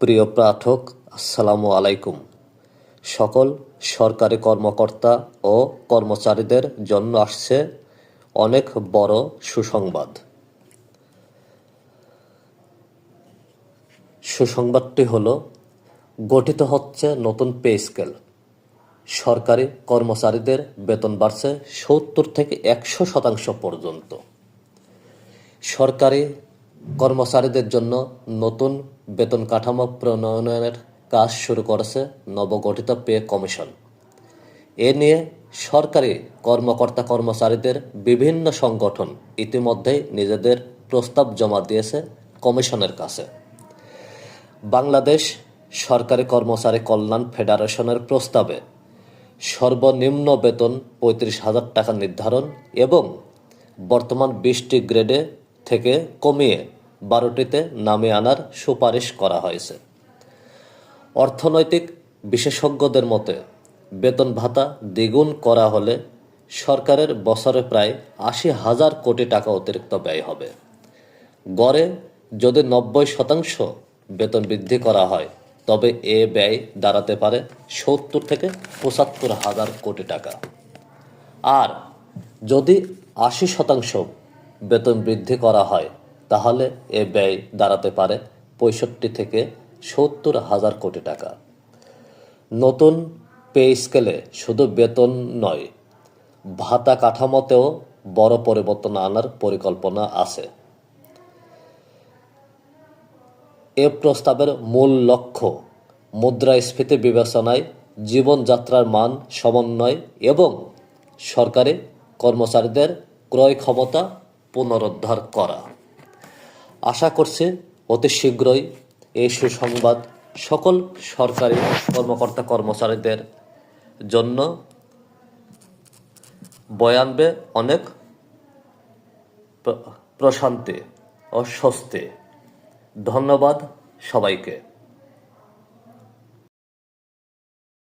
প্রিয় পাঠক আসসালামু আলাইকুম। সকল সরকারি কর্মকর্তা ও কর্মচারীদের জন্য আসছে অনেক বড় সুসংবাদ। সুসংবাদটি হলো, গঠিত হচ্ছে নতুন পে স্কেল। সরকারি কর্মচারীদের বেতন বাড়ছে সত্তর থেকে একশো শতাংশ পর্যন্ত। সরকারি কর্মচারীদের জন্য নতুন বেতন কাঠামো প্রণয়নের কাজ শুরু করেছে নবগঠিত পে কমিশন। এ নিয়ে সরকারি কর্মকর্তা কর্মচারীদের বিভিন্ন সংগঠন ইতিমধ্যেই নিজেদের প্রস্তাব জমা দিয়েছে কমিশনের কাছে। বাংলাদেশ সরকারি কর্মচারী কল্যাণ ফেডারেশনের প্রস্তাবে সর্বনিম্ন বেতন পঁয়ত্রিশ হাজার টাকা নির্ধারণ এবং বর্তমান বিশটি গ্রেডে থেকে কমিয়ে বারোটিতে নামিয়ে আনার সুপারিশ করা হয়েছে। অর্থনৈতিক বিশেষজ্ঞদের মতে, বেতন ভাতা দ্বিগুণ করা হলে সরকারের বছরে প্রায় আশি হাজার কোটি টাকা অতিরিক্ত ব্যয় হবে। গড়ে যদি নব্বই শতাংশ বেতন বৃদ্ধি করা হয়, তবে এ ব্যয় দাঁড়াতে পারে সত্তর থেকে পঁচাত্তর হাজার কোটি টাকা। আর যদি আশি শতাংশ বেতন বৃদ্ধি করা হয় তাহলে এ ব্যয় দাঁড়াতে পারে পঁয়ষট্টি থেকে সত্তর হাজার কোটি টাকা। নতুন পে স্কেলে শুধু বেতন নয়, ভাতা কাঠামোতেও বড় পরিবর্তন আনার পরিকল্পনা আছে। এ প্রস্তাবের মূল লক্ষ্য মুদ্রাস্ফীতি বিবেচনায় জীবনযাত্রার মান সমন্বয় এবং সরকারি কর্মচারীদের ক্রয় ক্ষমতা পুনরুদ্ধার করা। আশা করছে অতি শীঘ্রই এই সুসংবাদ সকল সরকারি কর্মকর্তা কর্মচারীদের জন্য বয়ানবে অনেক প্র- প্রশান্তি ও স্বস্তি। ধন্যবাদ সবাইকে।